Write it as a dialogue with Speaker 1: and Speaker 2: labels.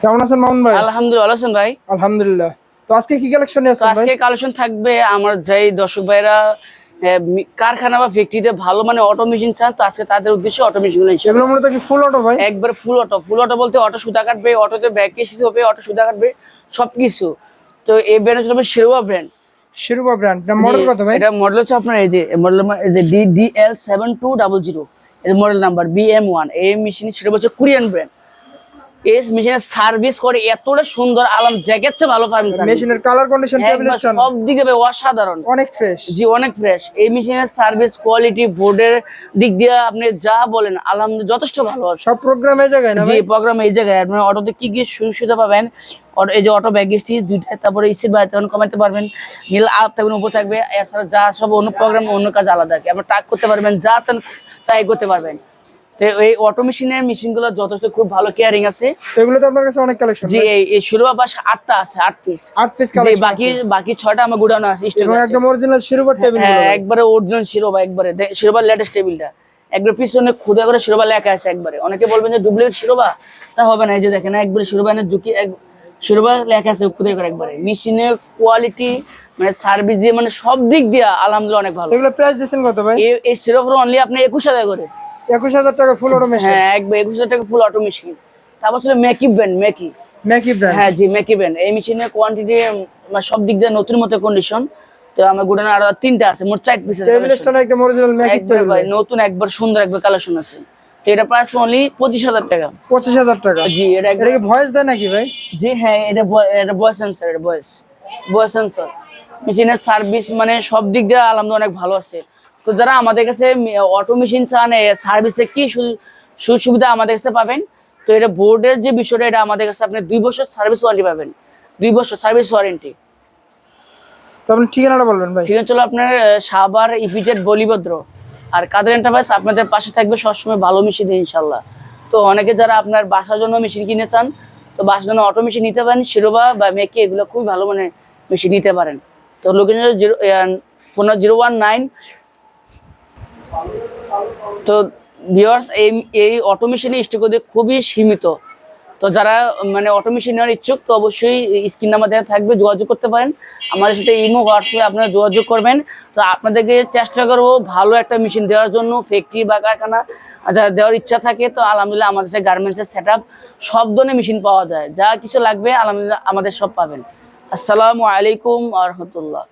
Speaker 1: কেমন আছেন মামুন ভাই?
Speaker 2: আলহামদুলিল্লাহ আছেন ভাই?
Speaker 1: আলহামদুলিল্লাহ। তো আজকে কি কালেকশন আসছেন
Speaker 2: আজকে কালেকশন থাকবে আমার যেই দর্শক ভাইরা কারখানা বা ফ্যাক্টরিতে ভালো মানে অটো মেশিন চান তো আজকে তাদের উদ্দেশ্যে অটো মেশিনগুলো
Speaker 1: এগুলো মূলত কি ফুল অটো ভাই?
Speaker 2: একবার ফুল অটো ফুল অটো বলতে অটো সুতা কাটবে অটোতে ব্যাক এসি হবে অটো সুতা কাটবে সবকিছু। তো এই ব্র্যান্ড হচ্ছে শিরোয়া ব্র্যান্ড
Speaker 1: শিরুপা ব্র্যান্ড মডেল কত ভাই?
Speaker 2: এটা মডেল হচ্ছে আপনার এই যে model seven two double zero এর model number B M one এই মেশিন সেটা হচ্ছে কোরিয়ান ব্র্যান্ড এই মেশিনের সার্ভিস করে এতটা সুন্দর আলাম জ্যাকেট চেয়ে ভালো পাবেন।
Speaker 1: মেশিনের কালার কন্ডিশন টেবিল
Speaker 2: একবার
Speaker 1: স্ট্যান্ড
Speaker 2: সব দিকে ভাই অসাধারণ।
Speaker 1: অনেক ফ্রেশ
Speaker 2: জি অনেক ফ্রেশ এই মেশিনের সার্ভিস কোয়ালিটি বোর্ডের দিক দিয়ে আপনি যা বলেন আলহামদুলিল্লাহ যথেষ্ট ভালো আছে।
Speaker 1: সব প্রোগ্রাম এই জায়গায় না
Speaker 2: জি প্রোগ্রাম এই জায়গায়। আপনার অটোতে কি কি সুবিধা পাবেন? এই যে অটো ব্যাগ স্টিচ দুইটা তারপরে সিট বাই তখন কমাতে পারবেন। নীল আপ থাকবেন উপর থাকবে। এছাড়া যা সব অন্য প্রোগ্রাম অন্য কাজ আলাদা থাকে আপনি টাক করতে পারবেন যা চান তাই করতে পারবেন। তো এই অটো মেশিনের মেশিনগুলো যথেষ্ট খুব ভালো কেয়ারিং আছে।
Speaker 1: এগুলো তো আপনার কাছে অনেক কালেকশন
Speaker 2: জি এই শিরোপা পাশে আটটা আছে আট পিস
Speaker 1: আট পিস কালেকশন
Speaker 2: বাকি বাকি ছয়টা আমার আছে
Speaker 1: একদম অরিজিনাল শিরুপা টেবিল
Speaker 2: হ্যাঁ একবারে অরিজিনাল শিরোবা একবারে। লেটেস্ট টেবিলটা একবার পিছনে খুদে করে শিরোবা লেখা আছে একবারে। অনেকে বলবেন যে ডুপ্লিকেট শিরোবা তা হবে না এই যে দেখেন একবারে শিরোবা এনে ঝুঁকি এক শিরোবা লেখা আছে খুদে করে একবারে। মেশিনের কোয়ালিটি মানে সার্ভিস দিয়ে মানে সব দিক দিয়ে আলহামদুলিল্লাহ অনেক ভালো।
Speaker 1: এগুলো প্রাইস দিচ্ছেন কত ভাই?
Speaker 2: এই- শিরোবার অনলি আপনি একুশ হাজার করে।
Speaker 1: একুশ হাজার টাকা ফুল অটো মেশিন
Speaker 2: হ্যাঁ একবার একুশ হাজার টাকা ফুল অটো মেশিন তারপর ছিল মেকি ব্র্যান্ড মেকি
Speaker 1: ম্যাকি ব্র্যান্ড
Speaker 2: হ্যাঁ জি মেকি ব্র্যান্ড এই মেশিনের কোয়ান্টিটি সব দিক দিয়ে নতুন মতো কন্ডিশন তো আমার গুডানো আরও তিনটা আছে মোট চার পিস
Speaker 1: টেবিল স্ট্যান্ড একদম অরিজিনাল
Speaker 2: একবার ভাই নতুন একবার সুন্দর একবার কালেকশন আছে। এটা প্রাইস অনলি পঁচিশ হাজার টাকা।
Speaker 1: পঁচিশ হাজার টাকা?
Speaker 2: জি এটা
Speaker 1: এটা কি ভয়েস দেয় নাকি ভাই?
Speaker 2: জি হ্যাঁ এটা এটা ভয়েস সেন্সর এটা ভয়েস ভয়েস সেন্সর মেশিনের সার্ভিস মানে সব দিক দিয়ে আলহামদুলিল্লাহ অনেক ভালো আছে। তো যারা আমাদের কাছে অটো মেশিন চান সার্ভিসে কি সু- সুযোগ সুবিধা আমাদের কাছে পাবেন? তো এটা বোর্ডের যে বিষয়টা এটা আমাদের কাছে আপনি দুই বছর সার্ভিস ওয়ারেন্টি পাবেন। দুই বছর সার্ভিস ওয়ারেন্টি
Speaker 1: তো আপনি ঠিকানাটা বলবেন ভাই।
Speaker 2: ঠিক চলো আপনার সাবার ইপিজেড বলিভদ্র। আর কাদের এন্টারপ্রাইজ আপনাদের পাশে থাকবে সবসময় ভালো মেশিন ইনশাল্লাহ। তো অনেকে যারা আপনার বাসার জন্য মেশিন কিনে চান তো বাসার জন্য অটো মেশিন নিতে পারেন শিরোবা বা মেকি এগুলো খুবই ভালো মানে মেশিন নিতে পারেন। তো location zero phone zero one nine তো ভিওর্স এই এই অটো মেশিনের স্টক খুবই সীমিত। তো যারা মানে অটো মেশিন নেওয়ার ইচ্ছুক, তো অবশ্যই স্ক্রিন নাম্বার দেওয়া থাকবে, যোগাযোগ করতে পারেন। আমাদের সাথে ইমো, হোয়াটসঅ্যাপে আপনারা যোগাযোগ করবেন। তো আপনাদেরকে চেষ্টা করব ভালো একটা মেশিন দেওয়ার জন্য ফ্যাক্টরি বা কারখানা যারা দেওয়ার ইচ্ছা থাকে, তো আলহামদুলিল্লাহ আমাদের কাছে গার্মেন্টসের সেট আপ সব ধরনের মেশিন পাওয়া যায়। যা কিছু লাগবে, আলহামদুলিল্লাহ আমাদের সব পাবেন। আসসালামু আলাইকুম আ রহমতুল্লাহ।